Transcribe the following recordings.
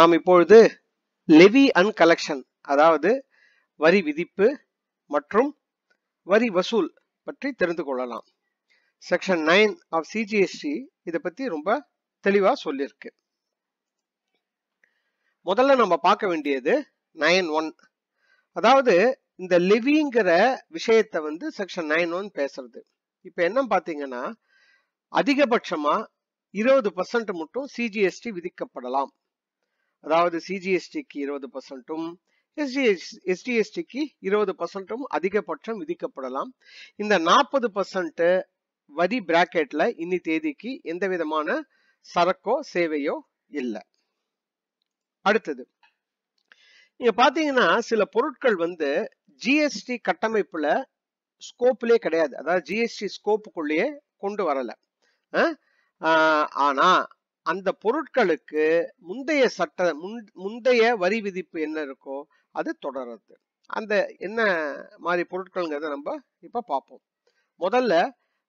நாம் இப்பொழுது Levy and collection அதாவது வரி விதிப்பு மற்றும் வரி வசூல் பற்றி தெரிந்து கொள்ளலாம். செக்ஷன் நைன் ஆஃப் சிஜிஎஸ்டி இதை பற்றி ரொம்ப தெளிவாக சொல்லியிருக்கு. முதல்ல நம்ம பார்க்க வேண்டியது நைன் ஒன் அதாவது இந்த லெவிங்கிற விஷயத்தை வந்து செக்ஷன் நைன் ஒன் பேசுறது. இப்போ என்ன பார்த்தீங்கன்னா அதிகபட்சமாக இருபது பர்சன்ட் மட்டும் சிஜிஎஸ்டி விதிக்கப்படலாம். அதாவது சிஜிஎஸ்டிக்கு இருபது பர்சன்ட்டும் எஸ்டிஎஸ் எஸ்டிஎஸ்டிக்கு இருபது பர்சன்ட்டும் அதிகபட்சம் விதிக்கப்படலாம். இந்த நாற்பது பர்சன்ட் வரி பிராக்கெட்ல இன்னி தேதிக்கு எந்த விதமான சரக்கோ சேவையோ இல்லை. அடுத்தது நீங்க பாத்தீங்கன்னா சில பொருட்கள் வந்து ஜிஎஸ்டி கட்டமைப்புல ஸ்கோப்லயே கிடையாது. அதாவது ஜிஎஸ்டி ஸ்கோப்புக்குள்ளேயே கொண்டு வரல. ஆனா அந்த பொருட்களுக்கு முந்தைய சட்ட முந்தைய வரி விதிப்பு என்ன இருக்கோ அது தொடருது அந்த என்ன மாதிரி பொருட்கள்ங்கிறத நம்ம இப்ப பார்ப்போம். முதல்ல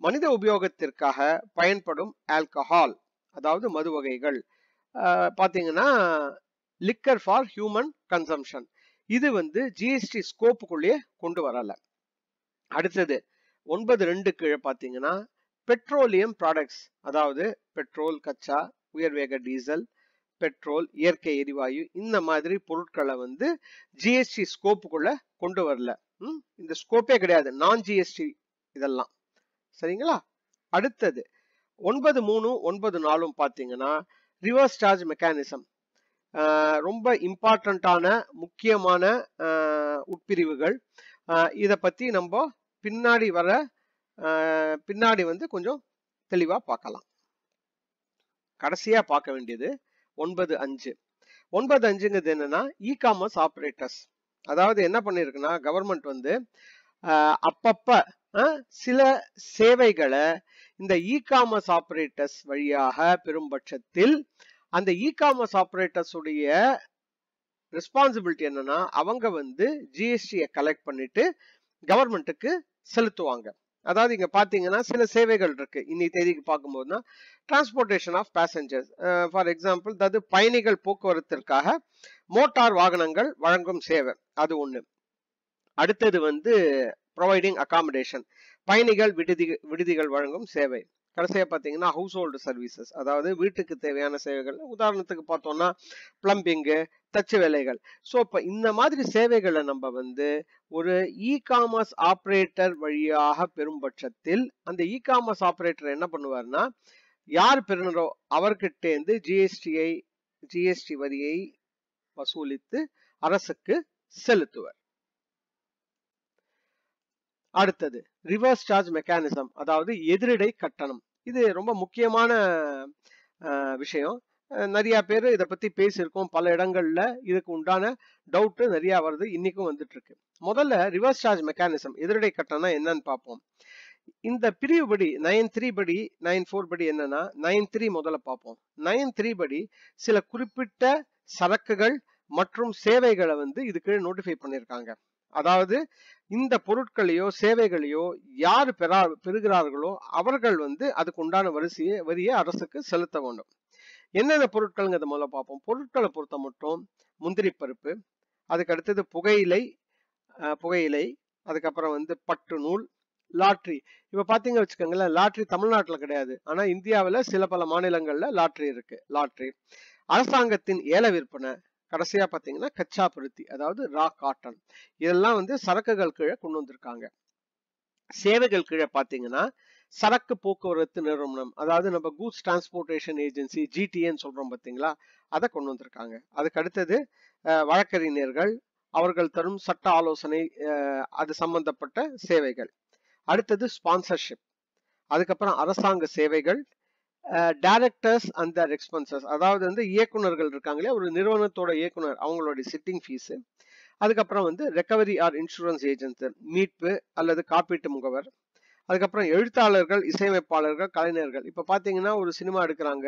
மனித உபயோகத்திற்காக பயன்படும் ஆல்கஹால் அதாவது மது வகைகள். பாத்தீங்கன்னா லிக்கர் ஃபார் ஹியூமன் கன்சம்ஷன் இது வந்து ஜிஎஸ்டி ஸ்கோப்புக்குள்ளேயே கொண்டு வரல. அடுத்தது ஒன்பது ரெண்டு கீழே பார்த்தீங்கன்னா பெட்ரோலியம் ப்ராடக்ட்ஸ் அதாவது பெட்ரோல் கச்சா உயர் வேக டீசல் பெட்ரோல் இயற்கை எரிவாயு இந்த மாதிரி பொருட்களை வந்து ஜிஎஸ்டி ஸ்கோப்புக்குள்ள கொண்டு வரல. இந்த ஸ்கோப்பே கிடையாது. நான் ஜிஎஸ்டி இதெல்லாம். சரிங்களா? அடுத்தது ஒன்பது மூணு ஒன்பது நாலும் பார்த்தீங்கன்னா ரிவர்ஸ் சார்ஜ் மெக்கானிசம் ரொம்ப இம்பார்ட்டண்ட்டான முக்கியமான உட்பிரிவுகள். இதை பத்தி நம்ம பின்னாடி வர பின்னாடி வந்து கொஞ்சம் தெளிவாக பார்க்கலாம். கடைசியா பார்க்க வேண்டியது ஒன்பது அஞ்சு. ஒன்பது அஞ்சுங்கிறது என்னன்னா இ காமர்ஸ் ஆப்ரேட்டர்ஸ் அதாவது என்ன பண்ணிருக்குன்னா கவர்மெண்ட் வந்து அப்பப்ப சில சேவைகளை இந்த இ காமர்ஸ் ஆப்ரேட்டர்ஸ் வழியாக பெரும் பட்சத்தில் அந்த இ காமர்ஸ் ஆப்ரேட்டர்ஸ் உடைய ரெஸ்பான்சிபிலிட்டி என்னன்னா அவங்க வந்து ஜிஎஸ்டியை கலெக்ட் பண்ணிட்டு கவர்மெண்ட்டுக்கு செலுத்துவாங்க. அதாவது இங்க பாத்தீங்கன்னா சில சேவைகள் இருக்கு. இன்னி தேதிக்கு பார்க்கும்போதுனா transportation of passengers for example அதாவது பயணிகள் போக்குவரத்திற்காக மோட்டார் வாகனங்கள் வழங்கும் சேவை. அது ஒண்ணு. அடுத்தது வந்து ப்ரொவைடிங் அகாமடேஷன் பயணிகள் விடுதி விடுதிகள் வழங்கும் சேவை. கடைசியாக பார்த்தீங்கன்னா ஹவுஸ் ஹோல்டு சர்வீசஸ் அதாவது வீட்டுக்கு தேவையான சேவைகள். உதாரணத்துக்கு பார்த்தோம்னா பிளம்பிங்கு தச்சு வேலைகள். ஸோ இப்போ இந்த மாதிரி சேவைகளை நம்ம வந்து ஒரு இ காமர்ஸ் ஆப்ரேட்டர் வழியாக பெறும் பட்சத்தில் அந்த இ காமர்ஸ் ஆப்ரேட்டர் என்ன பண்ணுவார்னா யார் பெறுனரோ அவர்கிட்டேருந்து ஜிஎஸ்டியை ஜிஎஸ்டி வரியை வசூலித்து அரசுக்கு செலுத்துவர். அடுத்தது ரிவர்ஸ் சார்ஜ் மெக்கானிசம் அதாவது எதிரிடை கட்டணம். இது ரொம்ப முக்கியமான விஷயம். நிறைய பேர் இதை பத்தி பேசியிருக்கோம். பல இடங்கள்ல இதுக்கு உண்டான டவுட் நிறைய வருது. இன்னைக்கும் வந்துட்டு இருக்கு முதல்ல ரிவர்ஸ் சார்ஜ் மெக்கானிசம் எதிரடை கட்டணம் என்னன்னு பார்ப்போம். இந்த பிரிவு படி நைன் த்ரீ படி நைன் ஃபோர் படி என்னன்னா நைன் த்ரீ முதல்ல பார்ப்போம். நைன் த்ரீ படி சில குறிப்பிட்ட சரக்குகள் மற்றும் சேவைகளை வந்து இதுக்கு நோட்டிஃபை பண்ணியிருக்காங்க. அதாவது இந்த பொருட்களையோ சேவைகளையோ யார் பெறா பெறுகிறார்களோ அவர்கள் வந்து அதுக்கு உண்டான வரிசையை வரியை அரசுக்கு செலுத்த வேண்டும். என்னென்ன பொருட்கள்ங்கிறத முதல்ல பார்ப்போம். பொருட்களை பொறுத்த மட்டும் முந்திரி பருப்பு அதுக்கு அடுத்தது புகையிலை புகையிலை அதுக்கப்புறம் வந்து பட்டு நூல் லாட்ரி. இப்ப பாத்தீங்க வச்சுக்கோங்களேன் லாட்ரி தமிழ்நாட்டுல கிடையாது. ஆனா இந்தியாவில சில பல மாநிலங்கள்ல லாட்ரி இருக்கு லாட்ரி. அரசாங்கத்தின் ஏல விற்பனை கடைசியா பாத்தீங்கன்னா கச்சா பருத்தி அதாவது ரா காட்டன். இதெல்லாம் வந்து சரக்குகள் கீழே கொண்டு வந்திருக்காங்க. சேவைகள் கீழே பாத்தீங்கன்னா சரக்கு போக்குவரத்து நிறுவனம் அதாவது நம்ம கூட்ஸ் டிரான்ஸ்போர்டேஷன் ஏஜென்சி ஜிடிஏன்னு சொல்றோம் பாத்தீங்களா? அதை கொண்டு வந்திருக்காங்க. அதுக்கு அடுத்தது வழக்கறிஞர்கள் அவர்கள் தரும் சட்ட ஆலோசனை அது சம்பந்தப்பட்ட சேவைகள். அடுத்தது ஸ்பான்சர்ஷிப் அதுக்கப்புறம் அரசாங்க சேவைகள் டைரக்டர்ஸ் அண்ட் தர் எக்ஸ்பென்சஸ் அதாவது வந்து இயக்குநர்கள் இருக்காங்களே ஒரு நிறுவனத்தோட இயக்குனர் அவங்களுடைய சிட்டிங் ஃபீஸு அதுக்கப்புறம் வந்து ரெக்கவரி ஆர் இன்சூரன்ஸ் ஏஜென்ட் மீட்பு அல்லது காப்பீட்டு முகவர். அதுக்கப்புறம் எழுத்தாளர்கள் இசையமைப்பாளர்கள் கலைஞர்கள். இப்போ பார்த்தீங்கன்னா ஒரு சினிமா எடுக்கிறாங்க.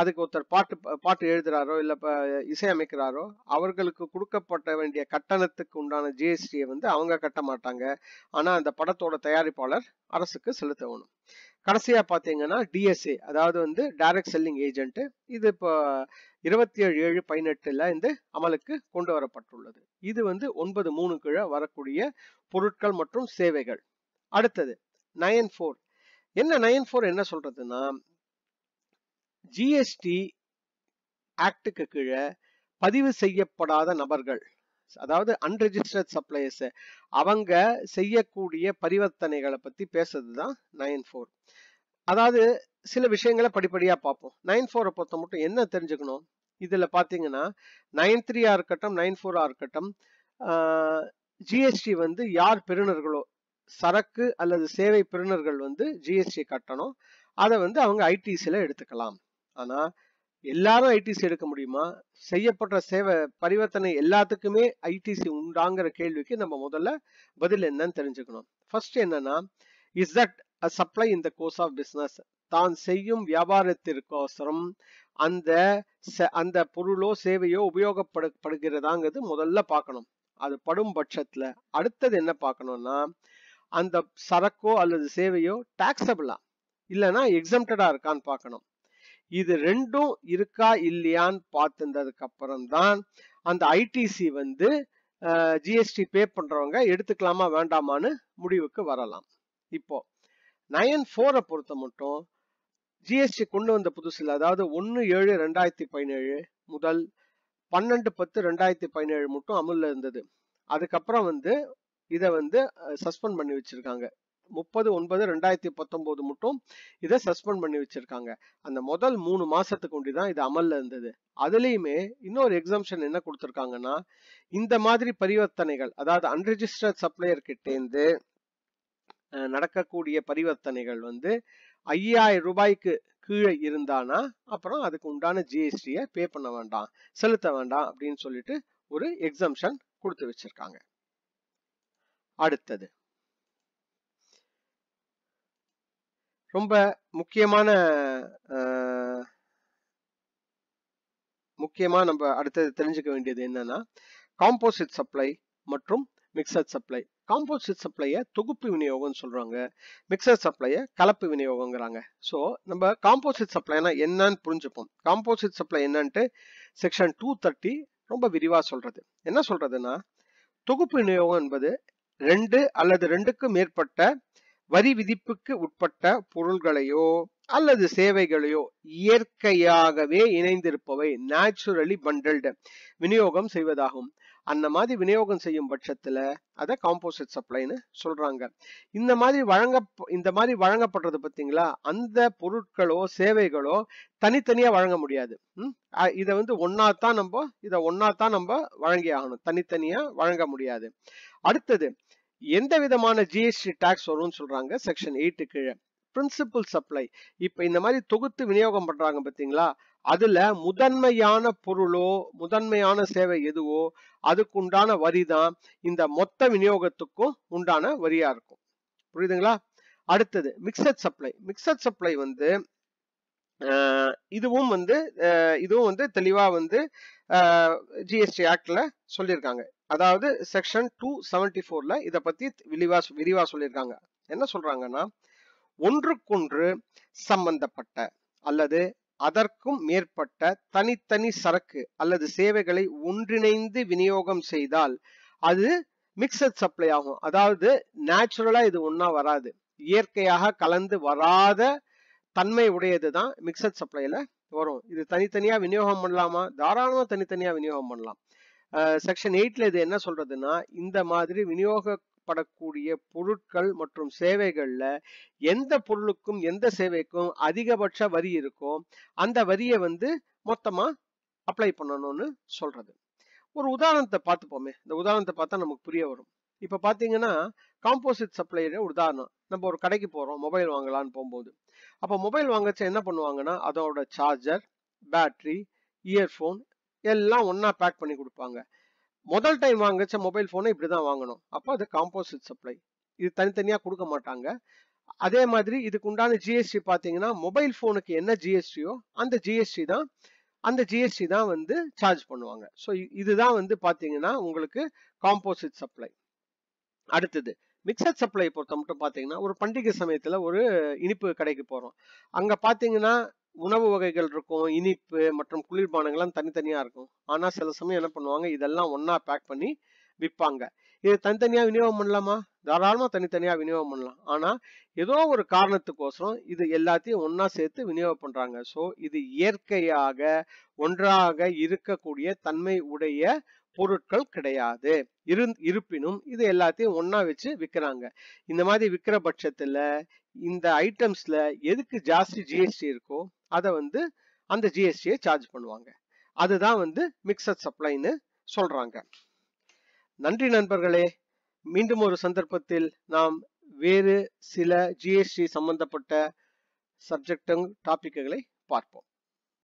அதுக்கு ஒருத்தர் பாட்டு பாட்டு எழுதுறாரோ இல்லை இப்போ இசையமைக்கிறாரோ அவர்களுக்கு கொடுக்கப்பட்ட வேண்டிய கட்டணத்துக்கு உண்டான ஜிஎஸ்டியை வந்து அவங்க கட்ட மாட்டாங்க. ஆனால் அந்த படத்தோட தயாரிப்பாளர் அரசுக்கு செலுத்தணும் கடைசியாக பார்த்தீங்கன்னா டிஎஸ்ஏ அதாவது வந்து டைரக்ட் செல்லிங் ஏஜென்ட் இது இப்போ இருபத்தி ஏழு ஏழு பதினெட்டுல இந்த அமலுக்கு கொண்டு வரப்பட்டுள்ளது. இது வந்து ஒன்பது மூணு கீழே வரக்கூடிய பொருட்கள் மற்றும் சேவைகள். அடுத்தது நயன் ஃபோர். என்ன நயன் ஃபோர் என்ன சொல்றதுன்னா ஜிஎஸ்டி ஆக்டுக்கு கீழே பதிவு செய்யப்படாத நபர்கள் அதாவது அன்ரெஜிஸ்டர்ட் சப்ளையர்ஸ் அவங்க செய்யக்கூடிய பரிவர்த்தனைகளை பத்தி பேசுறது தான் நயன் ஃபோர். அதாவது சில விஷயங்களை படிப்படியா பார்ப்போம். நைன் ஃபோரை பொறுத்த மட்டும் என்ன தெரிஞ்சுக்கணும்? இதுல பாத்தீங்கன்னா நைன் த்ரீயா இருக்கட்டும் நைன் ஃபோரா இருக்கட்டும் ஜிஎஸ்டி வந்து யார் பெறுநர்களோ சரக்கு அல்லது சேவை பெறுநர்கள் வந்து ஜிஎஸ்டி கட்டணும். அதை வந்து அவங்க ஐடிசியில் எடுத்துக்கலாம். ஆனால் எல்லாரும் ஐடிசி எடுக்க முடியுமா? செய்யப்படுற சேவை பரிவர்த்தனை எல்லாத்துக்குமே ஐடிசி உண்டாங்கிற கேள்விக்கு நம்ம முதல்ல பதில் என்னன்னு தெரிஞ்சுக்கணும். ஃபர்ஸ்ட் என்னன்னா is that a supply in the course of business தான் செய்யும் வியாபாரத்திற்கோசரம் அந்த அந்த பொருளோ சேவையோ உபயோகப்படுகிறதாங்கிறது முதல்ல பார்க்கணும். அது படும் பட்சத்துல. அடுத்தது என்ன பார்க்கணும்னா அந்த சரக்கோ அல்லது சேவையோ டாக்ஸபிளா இல்லைன்னா எக்ஸம்டடா இருக்கான்னு பார்க்கணும். இது ரெண்டும் இருக்கா இல்லையான்னு பார்த்துருந்ததுக்கு அப்புறம் தான் அந்த ஐடிசி வந்து ஜிஎஸ்டி பே பண்றவங்க எடுத்துக்கலாமா வேண்டாமான்னு முடிவுக்கு வரலாம். இப்போ நயன் ஃபோரை பொறுத்த மட்டும் ஜிஎஸ்டி கொண்டு வந்த புதுசுல அதாவது ஒன்று ஏழு ரெண்டாயிரத்தி பதினேழு முதல் பன்னெண்டு பத்து ரெண்டாயிரத்தி பதினேழு மட்டும் அமுல்ல இருந்தது. அதுக்கப்புறம் வந்து இதை வந்து சஸ்பெண்ட் பண்ணி வச்சிருக்காங்க. முப்பது ஒன்பது ரெண்டாயிரத்தி பத்தொன்பது மட்டும் இதை சஸ்பெண்ட் பண்ணி வச்சிருக்காங்க. அந்த முதல் மூணு மாசத்துக்கு ஒண்டி தான் இது அமல்ல இருந்தது. அதுலேயுமே இன்னொரு எக்ஸாம்ஷன் என்ன கொடுத்துருக்காங்கன்னா இந்த மாதிரி பரிவர்த்தனைகள் அதாவது அன்ரெஜிஸ்டர்ட் சப்ளையர் கிட்டேந்து நடக்கக்கூடிய பரிவர்த்தனைகள் வந்து ஐயாயிரம் ரூபாய்க்கு கீழே இருந்தானா அப்புறம் அதுக்கு உண்டான ஜிஎஸ்டியை பே பண்ண வேண்டாம் செலுத்த வேண்டாம் அப்படின்னு சொல்லிட்டு ஒரு எக்ஸம்ஷன் கொடுத்து வச்சிருக்காங்க. அடுத்தது. ரொம்ப முக்கியமான முக்கியமா நம்ம அடுத்தது தெரிஞ்சுக்க வேண்டியது என்னன்னா காம்போசிட் சப்ளை மற்றும் மிக்சர் சப்ளை காம்போசிட் சப்ளையை தொகுப்பு விநியோகம்னு சொல்றாங்க. மிக்சர் சப்ளையை கலப்பு விநியோகங்கிறாங்க ஸோ நம்ம காம்போசிட் சப்ளைனா என்னன்னு புரிஞ்சுப்போம். காம்போசிட் சப்ளை என்னன்ட்டு செக்ஷன் டூ தேர்ட்டி ரொம்ப விரிவா சொல்றது. என்ன சொல்றதுன்னா தொகுப்பு விநியோகம் என்பது ரெண்டு அல்லது ரெண்டுக்கும் மேற்பட்ட வரி விதிப்புக்கு உட்பட்ட பொருள்களையோ அல்லது சேவைகளையோ இயற்கையாகவே இணைந்திருப்பவை நேச்சுரலி பண்டல்டு விநியோகம் செய்வதாகும். அந்த மாதிரி விநியோகம் செய்யும் பட்சத்துல அதை காம்போசிட் சப்ளைன்னு சொல்றாங்க. இந்த மாதிரி வழங்க இந்த மாதிரி வழங்கப்படுறது பார்த்தீங்களா அந்த பொருட்களோ சேவைகளோ தனித்தனியா வழங்க முடியாது. இதை வந்து ஒன்னா தான் நம்ம இதை ஒன்னா தான் நம்ம வழங்கி ஆகணும். தனித்தனியா வழங்க முடியாது. அடுத்தது எந்த விதமான ஜிஎஸ்டி டேக்ஸ் வரும்னு சொல்றாங்க? செக்ஷன் எயிட்டு கீழே. பிரின்சிபல் சப்ளை இப்போ இந்த மாதிரி தொகுத்து விநியோகம் பண்றாங்க பார்த்தீங்களா அதுல முதன்மையான பொருளோ முதன்மையான சேவை எதுவோ அதுக்குண்டான வரி தான் இந்த மொத்த விநியோகத்துக்கும் உண்டான வரியா இருக்கும். புரியுதுங்களா? அடுத்தது மிக்சட் சப்ளை மிக்சட் சப்ளை வந்து இதுவும் வந்து இதுவும் வந்து தெளிவா வந்து ஜிஎஸ்டி ஆக்ட்ல சொல்லியிருக்காங்க. அதாவது செக்ஷன் டூ செவன்டி ஃபோர்ல இதை பத்தி விரிவா விரிவா சொல்லியிருக்காங்க. என்ன சொல்றாங்கன்னா ஒன்றுக்கொன்று சம்பந்தப்பட்ட அல்லது அதற்கும் மேற்பட்ட தனித்தனி சரக்கு அல்லது சேவைகளை ஒன்றிணைந்து விநியோகம் செய்தால் அது மிக்சட் சப்ளை ஆகும். அதாவது நேச்சுரலா இது ஒன்னா வராது. இயற்கையாக கலந்து வராத தன்மை உடையது தான் மிக்சட் சப்ளைல வரும். இது தனித்தனியா விநியோகம் பண்ணலாமா? தாராளமா தனித்தனியா விநியோகம் பண்ணலாம். செக்ஷன் எயிட்ல இது என்ன சொல்றதுன்னா இந்த மாதிரி விநியோக வழங்கப்படக்கூடிய பொருட்கள் மற்றும் சேவைகளில் எந்த பொருளுக்கும் எந்த சேவைக்கும் அதிகபட்ச வரி இருக்கோ அந்த வரியை வந்து மொத்தமாக அப்ளை பண்ணணும்னு சொல்றது. ஒரு உதாரணத்தை பார்த்துப்போமே. இந்த உதாரணத்தை பார்த்தா நமக்கு புரிய வரும். இப்போ பார்த்தீங்கன்னா காம்போசிட் சப்ளையர் உதாரணம். நம்ம ஒரு கடைக்கு போகிறோம் மொபைல் வாங்கலாம்னு போகும்போது. அப்போ மொபைல் வாங்கச்ச என்ன பண்ணுவாங்கன்னா அதோட சார்ஜர் பேட்டரி இயர்ஃபோன் எல்லாம் ஒன்றா பேக் பண்ணி கொடுப்பாங்க. முதல் டைம் வாங்கிச்ச மொபைல் ஃபோனை இப்படி தான் வாங்கணும். அப்போ அது காம்போசிட் சப்ளை இது தனித்தனியாக கொடுக்க மாட்டாங்க. அதே மாதிரி இதுக்கு உண்டான ஜிஎஸ்டி பார்த்தீங்கன்னா மொபைல் ஃபோனுக்கு என்ன ஜிஎஸ்டியோ அந்த ஜிஎஸ்டி தான் அந்த ஜிஎஸ்டி தான் வந்து சார்ஜ் பண்ணுவாங்க. ஸோ இதுதான் வந்து பார்த்தீங்கன்னா உங்களுக்கு காம்போசிட் சப்ளை அடுத்தது மிக்சர் சப்ளை பொறுத்த மட்டும் பார்த்தீங்கன்னா ஒரு பண்டிகை சமயத்தில் ஒரு இனிப்பு கடைக்கு போகிறோம் அங்கே பார்த்தீங்கன்னா உணவு வகைகள் இருக்கும் இனிப்பு மற்றும் குளிர்பானங்கள்லாம் தனித்தனியாக இருக்கும். ஆனால் சில சமயம் என்ன பண்ணுவாங்க இதெல்லாம் ஒன்றா பேக் பண்ணி விற்பாங்க இது தனித்தனியாக விநியோகம் பண்ணலாமா? தாராளமாக தனித்தனியாக விநியோகம் பண்ணலாம். ஆனால் ஏதோ ஒரு காரணத்துக்கோசரம் இது எல்லாத்தையும் ஒன்றா சேர்த்து விநியோகம் பண்ணுறாங்க ஸோ இது இயற்கையாக ஒன்றாக இருக்கக்கூடிய தன்மை உடைய பொருட்கள் கிடையாது. இரு இருப்பினும் இது எல்லாத்தையும் ஒன்றா வச்சு விற்கிறாங்க இந்த மாதிரி விற்கிற பட்சத்தில் இந்த ஐட்டம்ஸில் எதுக்கு ஜாஸ்தி ஜிஎஸ்டி இருக்கோ? அதை வந்து அந்த ஜிஎஸ்டியை சார்ஜ் பண்ணுவாங்க. அதுதான் வந்து மிக்சட் சப்ளைன்னு சொல்றாங்க. நன்றி நண்பர்களே. மீண்டும் ஒரு சந்தர்ப்பத்தில் நாம் வேறு சில ஜிஎஸ்டி சம்பந்தப்பட்ட சப்ஜெக்டும் டாபிக்குகளை பார்ப்போம்.